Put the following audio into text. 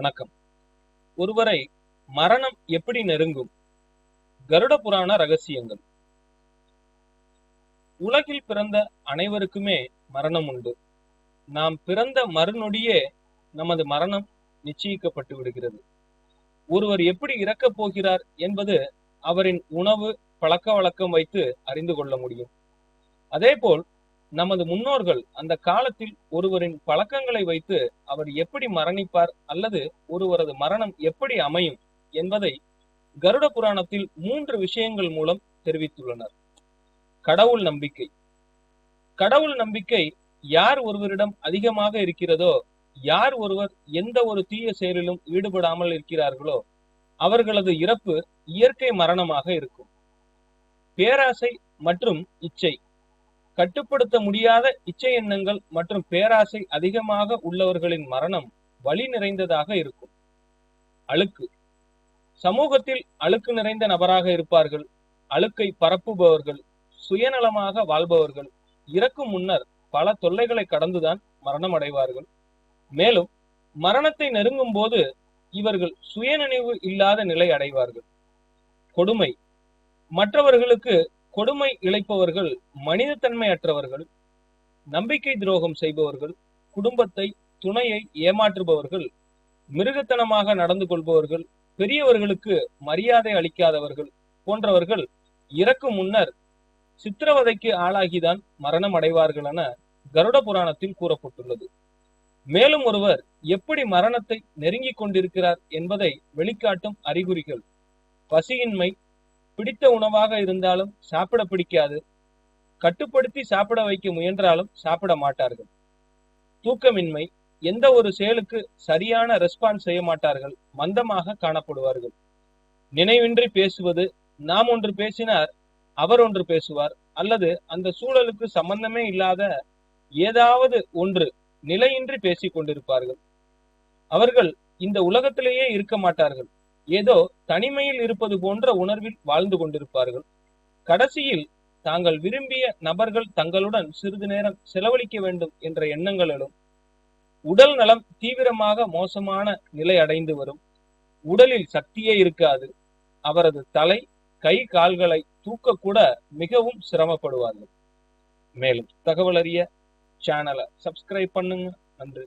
வணக்கம். ஒருவரை மரணம் எப்படி நெருங்கும்? கருட புராண ரகசியங்கள். உலகில் பிறந்த அனைவருக்குமே மரணம் உண்டு. நாம் பிறந்த மறுநொடியே நமது மரணம் நிச்சயிக்கப்பட்டு விடுகிறது. ஒருவர் எப்படி இறக்கப் போகிறார் என்பது அவரின் உணவு பழக்க வழக்கம் வைத்து அறிந்து கொள்ள முடியும். அதேபோல் நமது முன்னோர்கள் அந்த காலத்தில் ஒருவரின் பழக்கங்களை வைத்து அவர் எப்படி மரணிப்பார் அல்லது ஒருவரது மரணம் எப்படி அமையும் என்பதை கருட புராணத்தில் மூன்று விஷயங்கள் மூலம் தெரிவித்துள்ளனர். கடவுள் நம்பிக்கை. கடவுள் நம்பிக்கை யார் ஒருவரிடம் அதிகமாக இருக்கிறதோ யார் ஒருவர் எந்த ஒரு தீய செயலிலும் ஈடுபடாமல் இருக்கிறார்களோ அவர்களது இறப்பு இயற்கை மரணமாக இருக்கும். பேராசை மற்றும் இச்சை. கட்டுப்படுத்த முடியாத இச்சை எண்ணங்கள் மற்றும் பேராசை அதிகமாக உள்ளவர்களின் மரணம் வலி நிறைந்ததாக இருக்கும். அழுக்கு. சமூகத்தில் அழுக்கு நிறைந்த நபராக இருப்பார்கள். அழுக்கை பரப்புபவர்கள் சுயநலமாக வாழ்பவர்கள். இறக்கும் முன்னர் பல தொல்லைகளை கடந்துதான் மரணம் அடைவார்கள் மேலும் மரணத்தை நெருங்கும் போது இவர்கள் சுயநினைவு இல்லாத நிலை அடைவார்கள். கொடுமை. மற்றவர்களுக்கு கொடுமை இழைப்பவர்கள் மனிதத்தன்மையற்றவர்கள் நம்பிக்கை துரோகம் செய்பவர்கள் குடும்பத்தை துணையை ஏமாற்றுபவர்கள் மிருகத்தனமாக நடந்து கொள்பவர்கள் பெரியவர்களுக்கு மரியாதை அளிக்காதவர்கள் போன்றவர்கள் இறக்கும் முன்னர் சித்திரவதைக்கு ஆளாகிதான் மரணம் அடைவார்கள் என கருட புராணத்தில் கூறப்பட்டுள்ளது. மேலும் ஒருவர் எப்படி மரணத்தை நெருங்கிக் கொண்டிருக்கிறார் என்பதை வெளிக்காட்டும் அறிகுறிகள். பசியின்மை பிடித்த உணவாக இருந்தாலும் சாப்பிட பிடிக்காது. கட்டுப்படுத்தி சாப்பிட வைக்க முயன்றாலும் சாப்பிட மாட்டார்கள். தூக்கமின்மை எந்த ஒரு செயலுக்கு சரியான ரெஸ்பான்ஸ் செய்ய மாட்டார்கள் மந்தமாக காணப்படுவார்கள். நினைவின்றி பேசுவது நாம் ஒன்று பேசினார் அவர் ஒன்று பேசுவார் அல்லது அந்த சூழலுக்கு சம்பந்தமே இல்லாத ஏதாவது ஒன்று நிலையின்றி பேசிக் கொண்டிருப்பார்கள் அவர்கள் இந்த உலகத்திலேயே இருக்க மாட்டார்கள். ஏதோ தனிமையில் இருப்பது போன்ற உணர்வில் வாழ்ந்து கொண்டிருப்பார்கள். கடைசியில் தாங்கள் விரும்பிய நபர்கள் தங்களுடன் சிறிது நேரம் செலவழிக்க வேண்டும் என்ற எண்ணங்களிலும் உடல் நலம் தீவிரமாக மோசமான நிலை அடைந்து வரும். உடலில் சக்தியே இருக்காது. அவரது தலை கை கால்களை தூக்க கூட மிகவும் சிரமப்படுவார்கள். மேலும் தகவல் அறிய சேனலை சப்ஸ்கிரைப் பண்ணுங்க. நன்றி.